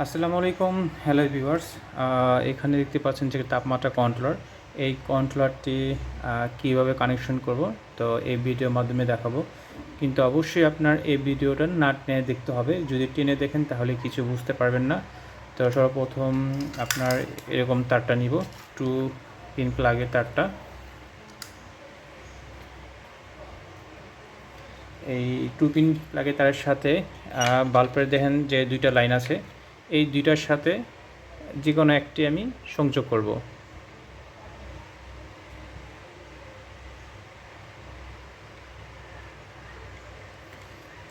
আসসালামু আলাইকুম hello viewers এখানে দেখতে পাচ্ছেন যে তাপমাত্রা কন্ট্রোলার এই কন্ট্রোলারটি কীভাবে কানেকশন করব? তো এই ভিডিওর মাধ্যমে দেখাবো। কিন্তু অবশ্যই আপনার এই ভিডিওটা না টেনে দেখতে হবে। যদি টেনে দেখেন, তাহলে কিছু বুঝতে পারবেন না। তো সর্বপ্রথম আপনার এরকম তারটা নিব, টু পিন প্লাগের তারটা। এই টু পিন প্লাগের তারের সাথে বাল্বের দেখেন যে দুইটা লাইন আছে। এই দুইটার সাথে যে কোনো একটি আমি সংযোগ করব।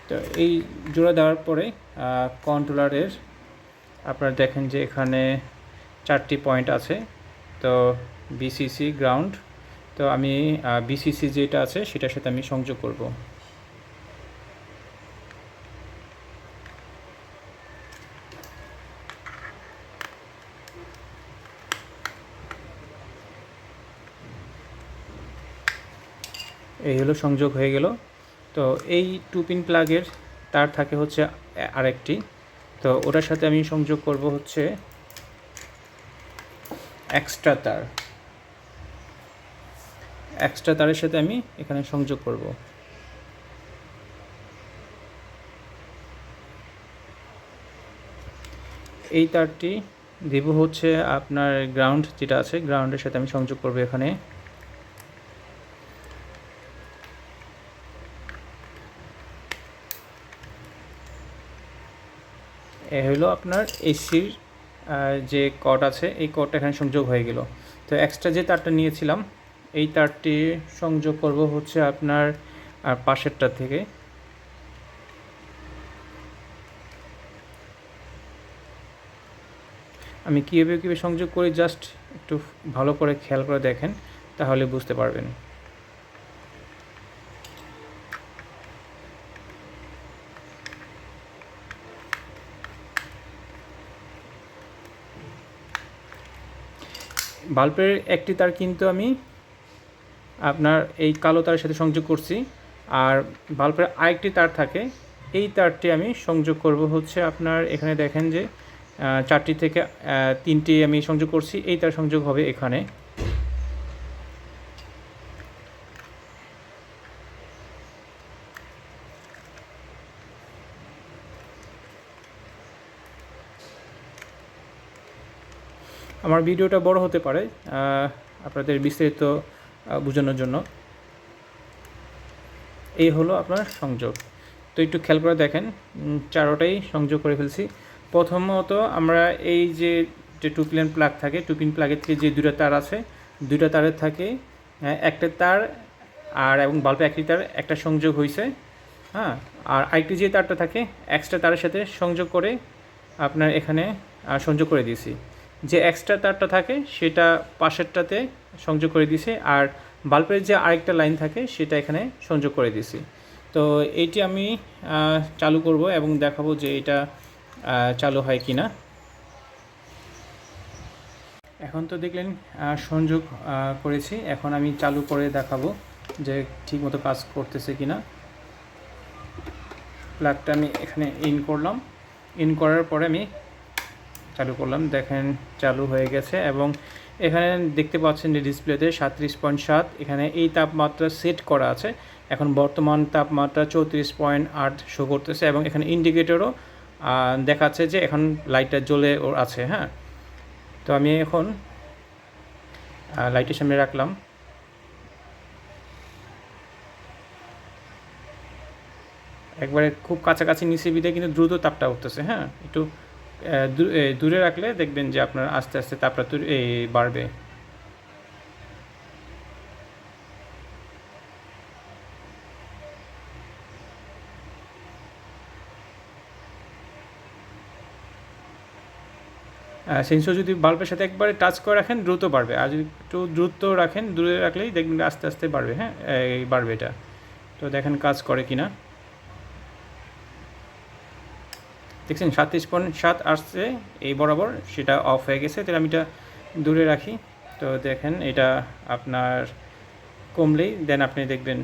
তো এই জোড়া দেওয়ার পরে কন্ট্রোলারের আপনারা দেখেন যে এখানে চারটি পয়েন্ট আছে। তো বিসিসি গ্রাউন্ড তো আমি বিসিসি যেটা আছে সেটার সাথে আমি সংযোগ করব। এই হলো সংযোগ হয়ে গেল। তো এই টু পিন প্লাগের তার থাকে হচ্ছে আরেকটি। তো ওটার সাথে আমি সংযোগ করব হচ্ছে এক্সট্রা তার। এক্সট্রা তারের সাথে আমি এখানে সংযোগ করব। এই তারটি দেব হচ্ছে আপনার গ্রাউন্ড যেটা আছে গ্রাউন্ডের সাথে আমি সংযোগ করব এখানে। এ হলো আপনার এসির যে কট আছে, এই কটটা এখানে সংযোগ হয়ে গেল। তো এক্সট্রা যে তারটা নিয়েছিলাম, এই তারটি সংযোগ করব হচ্ছে আপনার পাশেরটা থেকে। আমি কীভাবে কীভাবে সংযোগ করি? জাস্ট একটু ভালো করে খেয়াল করে দেখেন, তাহলে বুঝতে পারবেন। বাল্বের একটি তার কিন্তু আমি আপনার এই কালো তারের সাথে সংযোগ করছি। আর বাল্বের আরেকটি তার থাকে, এই তারটি আমি সংযোগ করব হচ্ছে আপনার এখানে দেখেন যে চারটি থেকে তিনটি আমি সংযোগ করছি, এই তার সংযোগ হবে এখানে। আমার ভিডিওটা বড় হতে পারে আপনাদের বিস্তারিত বোঝানোর জন্য। এই হলো আপনার সংযোগ। তো একটু খেয়াল করে দেখেন চারোটাই সংযোগ করে ফেলছি। প্রথমত আমরা এই যে যে টু পিন প্লাগ থাকে টু পিন প্লাগের থেকে যে দুটা তার আছে দুটা তারের থাকে একটা তার আর এবং বাল্বে একটি তার, একটা সংযোগ হয়েছে হ্যাঁ আর আরেকটি যে তারটা থাকে এক্সট্রা তারের সাথে সংযোগ করে আপনার এখানে সংযোগ করে দিয়েছি। যে এক্সট্রা তারটা থাকে, সেটা পাশেরটাতে সংযোগ করে দিছি, আর বাল্বের যে আরেকটা লাইন থাকে, সেটা এখানে সংযোগ করে দিছি। তো এইটি আমি চালু করব এবং দেখাবো যে এটা চালু হয় কি না এখন তো দেখলেন সংযোগ করেছি। এখন আমি চালু করে দেখাবো যে ঠিকমতো কাজ করতেছে কি না প্লাগটা আমি এখানে ইন করলাম। ইন করার পরে আমি চালু করলাম, দেখেন চালু হয়ে গেছে এবং এখানে দেখতে পাচ্ছেন যে ডিসপ্লেতে সাঁত্রিশ পয়েন্ট সাত, এখানে এই তাপমাত্রা সেট করা আছে। এখন বর্তমান তাপমাত্রা চৌত্রিশ পয়েন্ট আট শো করতেছে এবং এখানে ইন্ডিকেটরও দেখাচ্ছে যে এখন লাইটটা জ্বলে ওর আছে হ্যাঁ? তো আমি এখন লাইটের সামনে রাখলাম। একবারে খুব কাছাকাছি নিচে বিদে কিন্তু দ্রুত তাপটা উঠতেছে হ্যাঁ? একটু দূরে রাখলে দেখবেন যে আপনার আস্তে আস্তে এই বাড়বে। সেন্সর যদি বাল্বের সাথে একবারে টাচ করে রাখেন, দ্রুত বাড়বে। আর যদি একটু দ্রুত রাখেন, দূরে রাখলেই দেখবেন আস্তে আস্তে বাড়বে হ্যাঁ? এই বাড়বে এটা। তো দেখেন কাজ করে কি না দেখছেন সাতত্রিশ পয়েন্ট সাত আসছে, এই বরাবর সেটা অফ হয়ে গেছে। তাহলে আমি এটা দূরে রাখি। তো দেখেন, এটা আপনার কমলেই দেন আপনি দেখবেন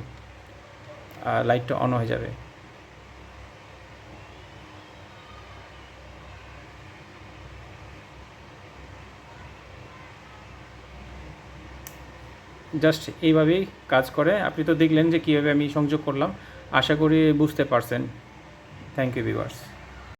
লাইটটা অন হয়ে যাবে। জাস্ট এইভাবেই কাজ করে। আপনি তো দেখলেন যে কীভাবে আমি সংযোগ করলাম। আশা করি বুঝতে পারছেন। Thank you viewers